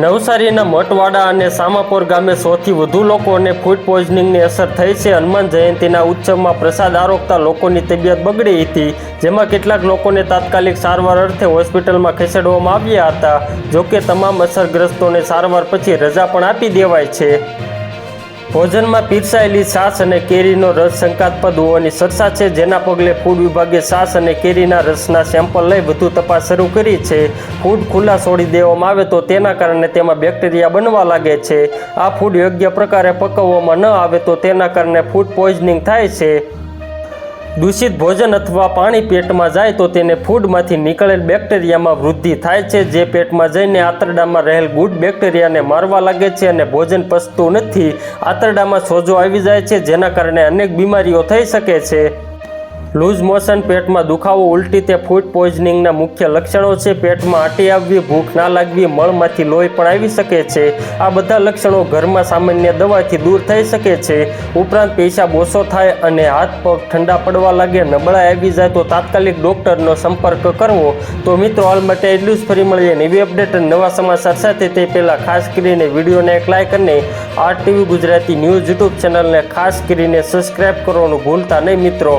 નવસારીના મટવાડા અને સામાપોર ગામે સૌથી વધુ લોકોને ફૂડ પોઈઝનિંગની અસર થઈ છે. હનુમાન જયંતિના ઉત્સવમાં પ્રસાદ આરોગતા લોકોની તબિયત બગડી હતી, જેમાં કેટલાક લોકોને તાત્કાલિક સારવાર અર્થે હોસ્પિટલમાં ખસેડવામાં આવ્યા હતા. જોકે તમામ અસરગ્રસ્તોને સારવાર પછી રજા પણ આપી દેવાય છે. ભોજનમાં પીરસાયેલી છાશ અને કેરીનો રસ શંકાસ્પદ હોવાની ચર્ચા છે. જેના પગલે ફૂડ વિભાગે છાશ અને કેરીના રસના સેમ્પલ લઈ વધુ તપાસ શરૂ કરી છે. ફૂડ ખુલ્લા છોડી દેવામાં આવે તો તેના કારણે તેમાં બેક્ટેરિયા બનવા લાગે છે. આ ફૂડ યોગ્ય પ્રકારે પકવવામાં ન આવે તો તેના કારણે ફૂડ પોઈઝનિંગ થાય છે. દૂષિત ભોજન અથવા પાણી પેટમાં જાય તો તેને ફૂડમાંથી નીકળેલ બેક્ટેરિયામાં વૃદ્ધિ થાય છે, જે પેટમાં જઈને આંતરડામાં રહેલ ગુડ બેક્ટેરિયાને મારવા લાગે છે અને ભોજન પચતું નથી. આંતરડામાં સોજો આવી જાય છે, જેના કારણે અનેક બીમારીઓ થઈ શકે છે. લૂઝ મોશન પેટમાં દુખાવો ઉલટી તે ફૂડ પોઈઝનિંગના મુખ્ય લક્ષણો છે. પેટમાં આટી આવવી, ભૂખ ના લાગવી, મળમાંથી લોહી પણ આવી શકે છે. આ બધા લક્ષણો ઘરમાં સામાન્ય દવાથી દૂર થઈ શકે છે. ઉપરાંત પેશાબ ઓછો થાય અને હાથ પગ ઠંડા પડવા લાગે, નબળાઈ આવી જાય તો તાત્કાલિક ડૉક્ટરનો સંપર્ક કરવો. તો મિત્રો, હાલ માટે એટલું જ. ફરી મળીએ નવી અપડેટ અને નવા સમાચાર સાથે. તે પહેલાં ખાસ કરીને વિડીયોને એક લાઇક અને R TV Gujarati news YouTube ચેનલને ખાસ કરીને સબસ્ક્રાઈબ કરવાનું ભૂલતા નહીં મિત્રો.